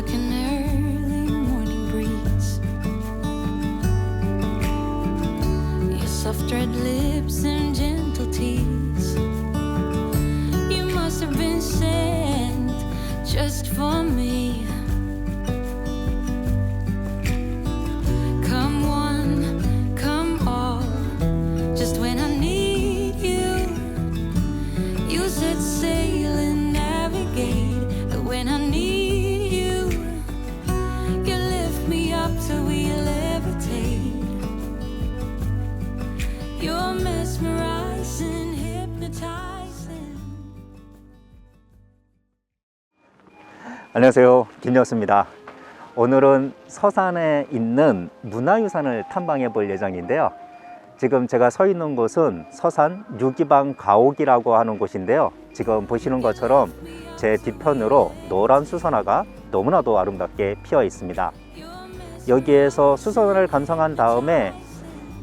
like an early morning breeze. Your soft red lips 안녕하세요. 김여수입니다. 오늘은 서산에 있는 문화유산을 탐방해 볼 예정인데요. 지금 제가 서 있는 곳은 서산 유기방 가옥이라고 하는 곳인데요. 지금 보시는 것처럼 제 뒤편으로 노란 수선화가 너무나도 아름답게 피어 있습니다. 여기에서 수선화를 감상한 다음에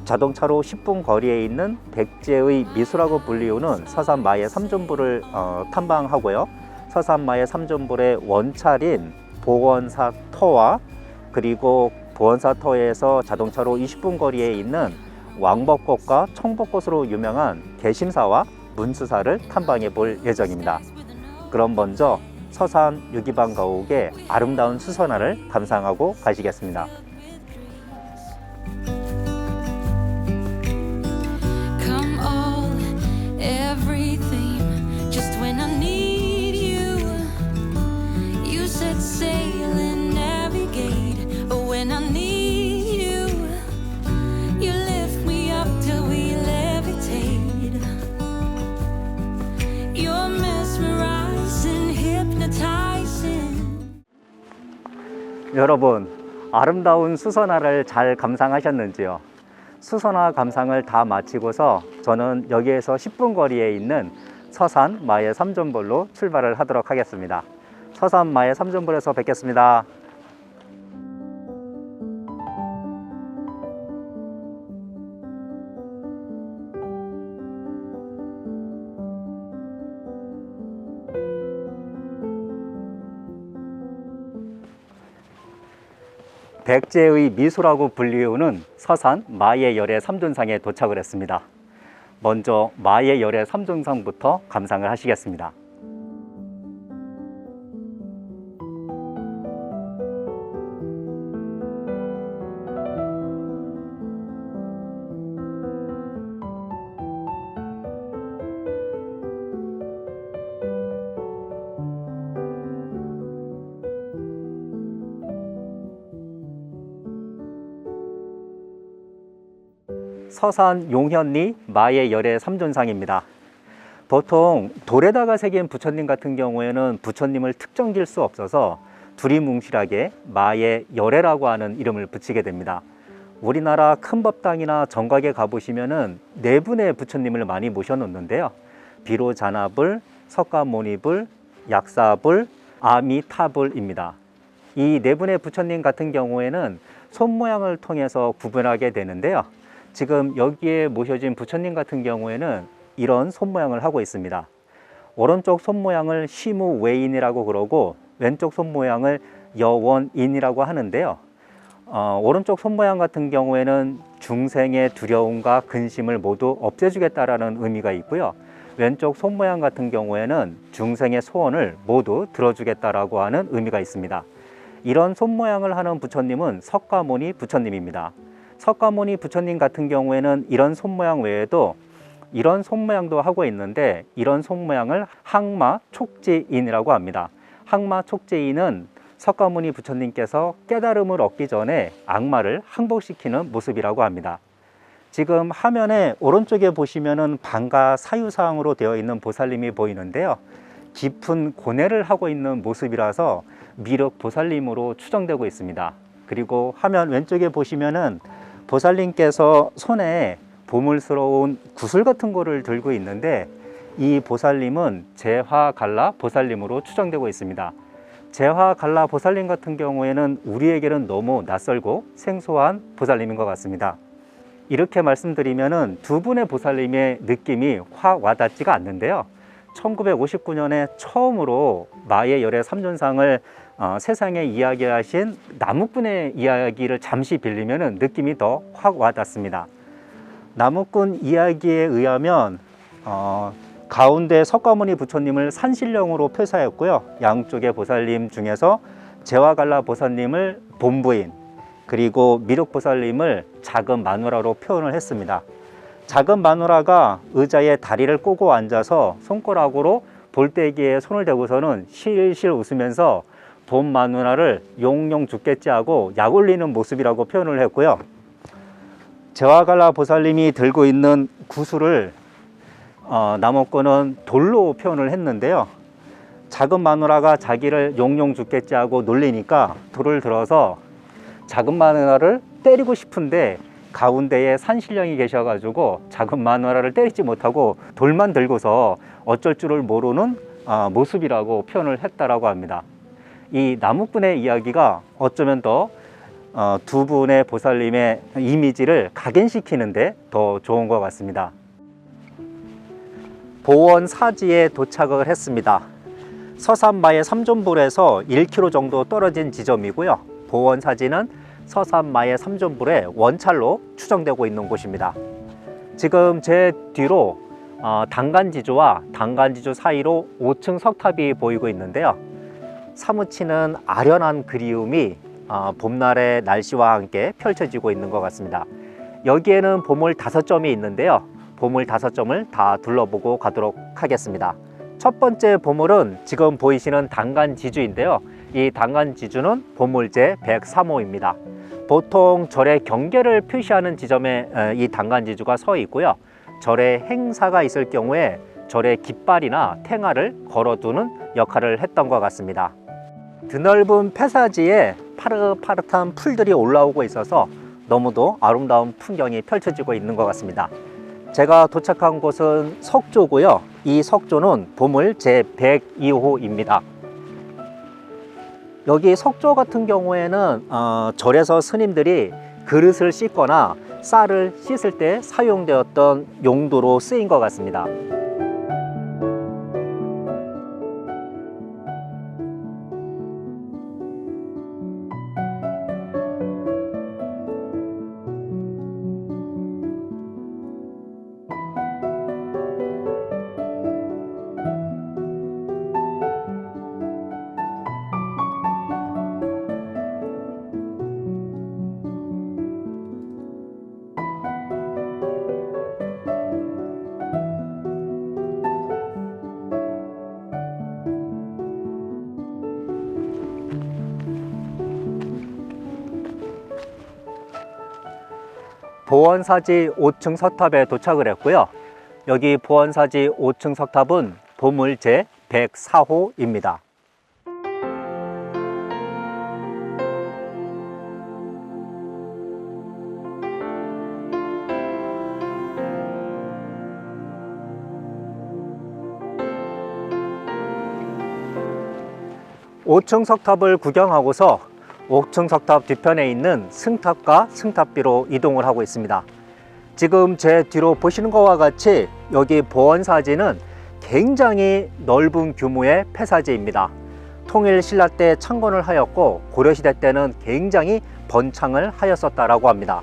자동차로 10분 거리에 있는 백제의 미수라고 불리우는 서산 마의 삼존부를 어, 탐방하고요. 서산 마의 삼존불의 원찰인 보건사 터와 그리고 보건사 터에서 자동차로 20분 거리에 있는 왕벚꽃과 청벚꽃으로 유명한 개심사와 문수사를 탐방해 볼 예정입니다. 그럼 먼저 서산 유기방 가옥의 아름다운 수선화를 감상하고 가시겠습니다. 여러분, 아름다운 수선화를 잘 감상하셨는지요? 수선화 감상을 다 마치고서 저는 여기에서 10분 거리에 있는 서산 마의 삼존볼로 출발을 하도록 하겠습니다. 서산 마의 삼존볼에서 뵙겠습니다. 백제의 미소라고 불리우는 서산 마의 열의 삼존상에 도착을 했습니다. 먼저 마의 열의 삼존상부터 감상을 하시겠습니다. 서산 용현리 마의 열의 삼존상입니다. 보통 돌에다가 새긴 부처님 같은 경우에는 부처님을 특정 질 수 없어서 두리뭉실하게 마의 열애라고 하는 이름을 붙이게 됩니다. 우리나라 큰 법당이나 정각에 가보시면은 네 분의 부처님을 많이 모셔놓는데요. 비로자나불, 석가모니불, 약사불, 아미타불입니다. 이 네 분의 부처님 같은 경우에는 손 모양을 통해서 구분하게 되는데요. 지금 여기에 모셔진 부처님 같은 경우에는 이런 손 모양을 하고 있습니다. 오른쪽 손 모양을 시무웨인이라고 그러고 왼쪽 손 모양을 여원인이라고 하는데요. 어, 오른쪽 손 모양 같은 경우에는 중생의 두려움과 근심을 모두 없애주겠다라는 의미가 있고요. 왼쪽 손 모양 같은 경우에는 중생의 소원을 모두 들어주겠다라고 하는 의미가 있습니다. 이런 손 모양을 하는 부처님은 석가모니 부처님입니다. 석가모니 부처님 같은 경우에는 이런 손 모양 외에도 이런 손 모양도 하고 있는데 이런 손 모양을 항마 촉지인이라고 합니다. 항마 촉지인은 석가모니 부처님께서 깨달음을 얻기 전에 악마를 항복시키는 모습이라고 합니다. 지금 화면에 오른쪽에 보시면은 방가 사유상으로 되어 있는 보살님이 보이는데요. 깊은 고뇌를 하고 있는 모습이라서 미륵 보살님으로 추정되고 있습니다. 그리고 화면 왼쪽에 보시면은 보살님께서 손에 보물스러운 구슬 같은 거를 들고 있는데 이 보살님은 제화갈라 보살님으로 추정되고 있습니다. 제화갈라 보살님 같은 경우에는 우리에게는 너무 낯설고 생소한 보살님인 것 같습니다. 이렇게 말씀드리면은 두 분의 보살님의 느낌이 확 와닿지가 않는데요. 1959년에 처음으로 마의 열의 삼존상을 어, 세상에 이야기하신 나무꾼의 이야기를 잠시 빌리면 느낌이 더 확 와닿습니다. 나무꾼 이야기에 의하면 어, 가운데 석가모니 부처님을 산신령으로 표사했고요. 양쪽의 보살님 중에서 제와갈라 보살님을 본부인 그리고 미륵 보살님을 작은 마누라로 표현을 했습니다. 작은 마누라가 의자에 다리를 꼬고 앉아서 손가락으로 볼때기에 손을 대고서는 실실 웃으면서 본 마누라를 용용 죽겠지 하고 약 올리는 모습이라고 표현을 했고요. 제와갈라 보살님이 들고 있는 구슬을 어, 남원권은 돌로 표현을 했는데요. 작은 마누라가 자기를 용용 죽겠지 하고 놀리니까 돌을 들어서 작은 마누라를 때리고 싶은데 가운데에 산신령이 계셔가지고 작은 마누라를 때리지 못하고 돌만 들고서 어쩔 줄을 모르는 아, 모습이라고 표현을 했다라고 합니다. 이 나무꾼의 이야기가 어쩌면 더 어, 두 분의 보살님의 이미지를 각인시키는데 더 좋은 것 같습니다. 보원 사지에 도착을 했습니다. 서산마의 삼존불에서 1km 정도 떨어진 지점이고요. 보원 사지는 서산마의 삼존불의 원찰로 추정되고 있는 곳입니다. 지금 제 뒤로 어, 단간지조와 단간지조 사이로 5층 석탑이 보이고 있는데요. 사무치는 아련한 그리움이 어, 봄날의 날씨와 함께 펼쳐지고 있는 것 같습니다. 여기에는 보물 다섯 점이 있는데요. 보물 다섯 점을 다 둘러보고 가도록 하겠습니다. 첫 번째 보물은 지금 보이시는 단간지주인데요. 이 단간지주는 보물제 103호입니다. 보통 절의 경계를 표시하는 지점에 에, 이 단간지주가 서 있고요. 절에 행사가 있을 경우에 절의 깃발이나 탱화를 걸어두는 역할을 했던 것 같습니다. 드넓은 폐사지에 파릇파릇한 풀들이 올라오고 있어서 너무도 아름다운 풍경이 펼쳐지고 있는 것 같습니다. 제가 도착한 곳은 석조고요. 이 석조는 보물 제 102호입니다. 여기 석조 같은 경우에는 어, 절에서 스님들이 그릇을 씻거나 쌀을 씻을 때 사용되었던 용도로 쓰인 것 같습니다. 보원사지 5층 석탑에 도착을 했고요. 여기 보원사지 5층 석탑은 보물 제 104호입니다. 오층 석탑을 구경하고서 옥층 석탑 뒤편에 있는 승탑과 승탑비로 이동을 하고 있습니다. 지금 제 뒤로 보시는 것과 같이 여기 보원사지는 굉장히 넓은 규모의 폐사지입니다. 통일 신라 때 창건을 하였고 고려시대 때는 굉장히 번창을 하였었다라고 합니다.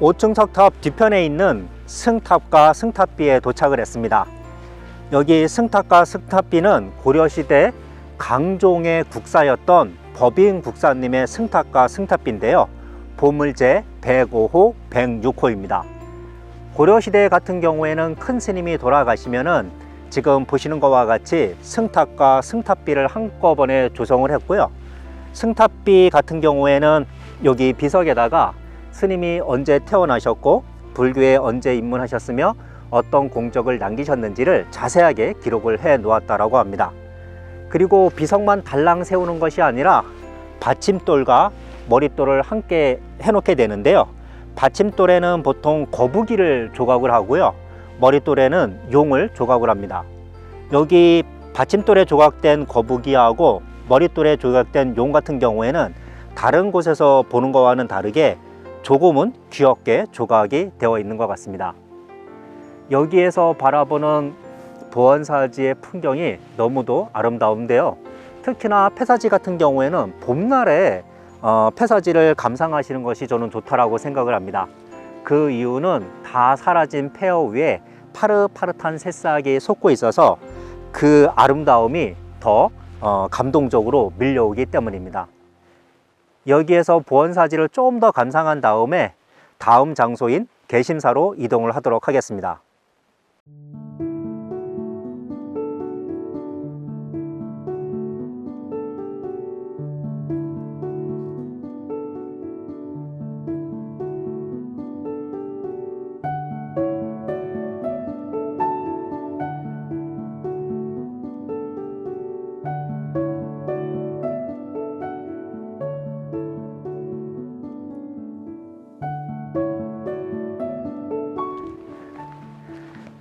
오층 석탑 뒤편에 있는 승탑과 승탑비에 도착을 했습니다. 여기 승탑과 승탑비는 고려시대 강종의 국사였던 법인 국사님의 승탑과 승탑비인데요. 보물제 105호, 106호입니다. 고려시대 같은 경우에는 큰 스님이 돌아가시면은 지금 보시는 것과 같이 승탑과 승탑비를 한꺼번에 조성을 했고요. 승탑비 같은 경우에는 여기 비석에다가 스님이 언제 태어나셨고 불교에 언제 입문하셨으며 어떤 공적을 남기셨는지를 자세하게 기록을 해 놓았다라고 합니다. 그리고 비석만 달랑 세우는 것이 아니라 받침돌과 머릿돌을 함께 해놓게 되는데요. 받침돌에는 보통 거북이를 조각을 하고요. 머릿돌에는 용을 조각을 합니다. 여기 받침돌에 조각된 거북이하고 머릿돌에 조각된 용 같은 경우에는 다른 곳에서 보는 것과는 다르게 조금은 귀엽게 조각이 되어 있는 것 같습니다. 여기에서 바라보는 보원사지의 풍경이 너무도 아름다운데요. 특히나 폐사지 같은 경우에는 봄날에 어, 폐사지를 감상하시는 것이 저는 좋다라고 생각을 합니다. 그 이유는 다 사라진 폐허 위에 파릇파릇한 새싹이 솟고 있어서 그 아름다움이 더 어, 감동적으로 밀려오기 때문입니다. 여기에서 보원사지를 좀 더 감상한 다음에 다음 장소인 개심사로 이동을 하도록 하겠습니다.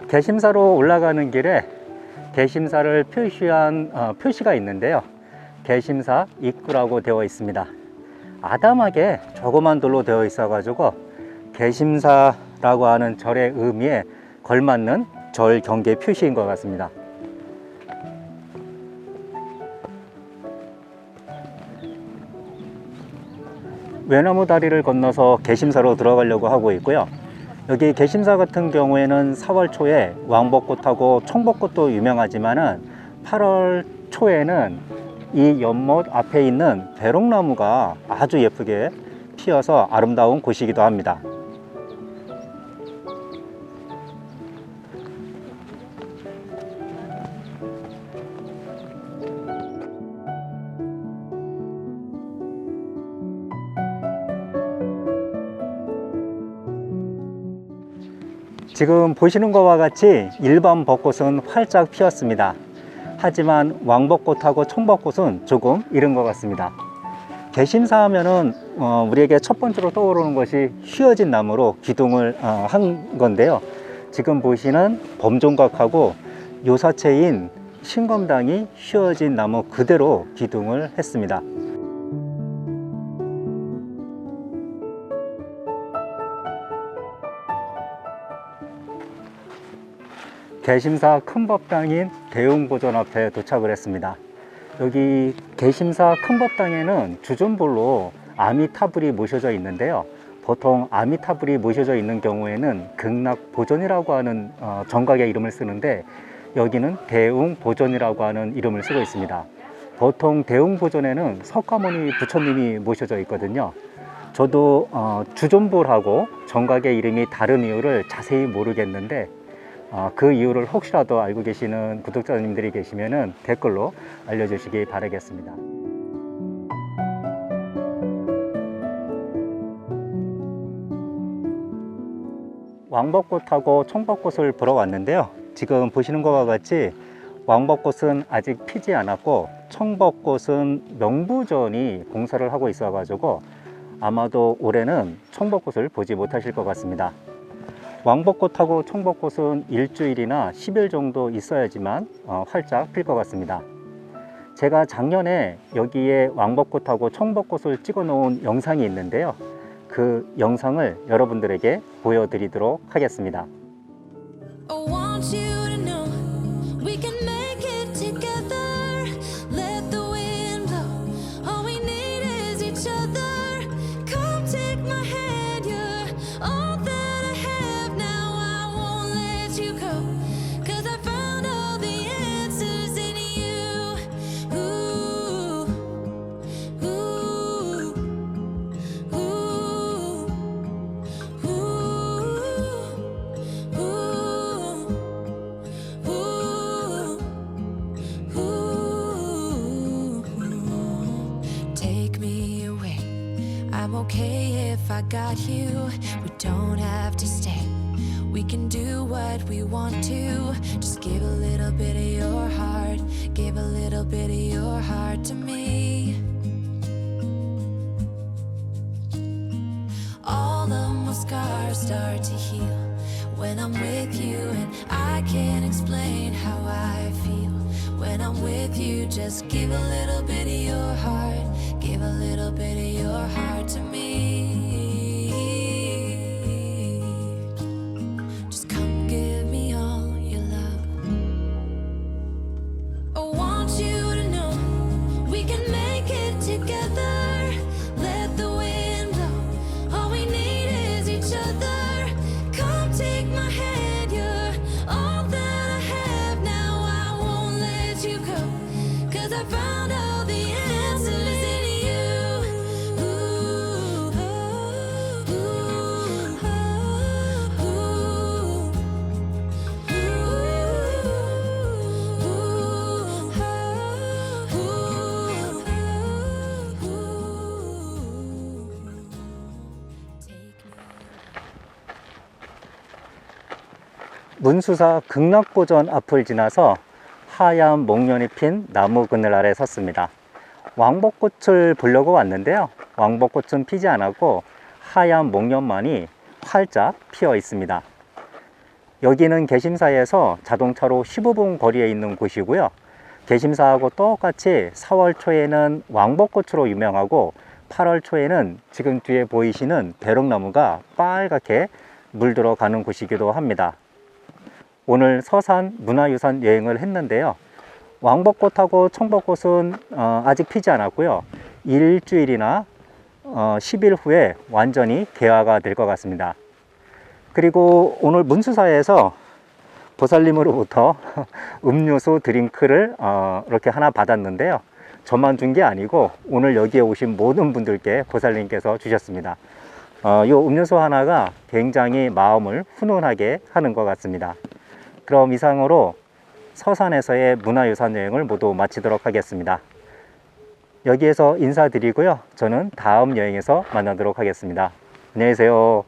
개심사로 올라가는 길에 개심사를 표시한 어, 표시가 있는데요. 개심사 입구라고 되어 있습니다. 아담하게 조그만 돌로 되어 있어 가지고 개심사라고 하는 절의 의미에 걸맞는 절 경계 표시인 것 같습니다. 외나무 다리를 건너서 개심사로 들어가려고 하고 있고요. 여기 개심사 같은 경우에는 4월 초에 왕벚꽃하고 청벚꽃도 유명하지만은 8월 초에는 이 연못 앞에 있는 배롱나무가 아주 예쁘게 피어서 아름다운 곳이기도 합니다. 지금 보시는 것과 같이 일반 벚꽃은 활짝 피었습니다. 하지만 왕벚꽃하고 청벚꽃은 조금 이른 것 같습니다. 개심사 하면은 어, 우리에게 첫 번째로 떠오르는 것이 휘어진 나무로 기둥을 어, 한 건데요. 지금 보시는 범종각하고 요사체인 신검당이 휘어진 나무 그대로 기둥을 했습니다. 개심사 큰 법당인 대웅보전 앞에 도착을 했습니다. 여기 개심사 큰 법당에는 주전볼로 아미타불이 모셔져 있는데요. 보통 아미타불이 모셔져 있는 경우에는 극락보전이라고 하는 어, 정각의 이름을 쓰는데 여기는 대웅보전이라고 하는 이름을 쓰고 있습니다. 보통 대웅보전에는 석가모니 부처님이 모셔져 있거든요. 저도 어, 주전볼하고 정각의 이름이 다른 이유를 자세히 모르겠는데 어, 그 이유를 혹시라도 알고 계시는 구독자님들이 계시면 댓글로 알려주시기 바라겠습니다. 왕벚꽃하고 청벚꽃을 보러 왔는데요. 지금 보시는 것과 같이 왕벚꽃은 아직 피지 않았고 청벚꽃은 명부전이 공사를 하고 있어 가지고 아마도 올해는 청벚꽃을 보지 못하실 것 같습니다. 왕벚꽃하고 청벚꽃은 일주일이나 10일 정도 있어야지만 어, 활짝 필 것 같습니다. 제가 작년에 여기에 왕벚꽃하고 청벚꽃을 찍어 놓은 영상이 있는데요. 그 영상을 여러분들에게 보여드리도록 하겠습니다. I'm okay if I got you. We don't have to stay. We can do what we want to. Just give a little bit of your heart. Give a little bit of your heart to me. All of my scars start to heal when I'm with you, and I can't explain how I feel. When I'm with you, just give a little bit of your heart, give a little 문수사 극락보전 앞을 지나서 하얀 목련이 핀 나무 그늘 아래 섰습니다. 왕복꽃을 보려고 왔는데요. 왕복꽃은 피지 않았고 하얀 목련만이 활짝 피어 있습니다. 여기는 개심사에서 자동차로 15분 거리에 있는 곳이고요. 개심사하고 똑같이 4월 초에는 왕복꽃으로 유명하고 8월 초에는 지금 뒤에 보이시는 대롱나무가 빨갛게 물들어 가는 곳이기도 합니다. 오늘 서산 문화유산 여행을 했는데요. 왕복꽃하고 청복꽃은 어, 아직 피지 않았고요. 일주일이나 어, 10일 후에 완전히 개화가 될 것 같습니다. 그리고 오늘 문수사에서 보살님으로부터 음료수 드링크를 어, 이렇게 하나 받았는데요. 저만 준 게 아니고 오늘 여기에 오신 모든 분들께 보살님께서 주셨습니다. 어, 이 음료수 하나가 굉장히 마음을 훈훈하게 하는 것 같습니다. 그럼 이상으로 서산에서의 문화유산 여행을 모두 마치도록 하겠습니다. 여기에서 인사드리고요. 저는 다음 여행에서 만나도록 하겠습니다. 안녕히 계세요.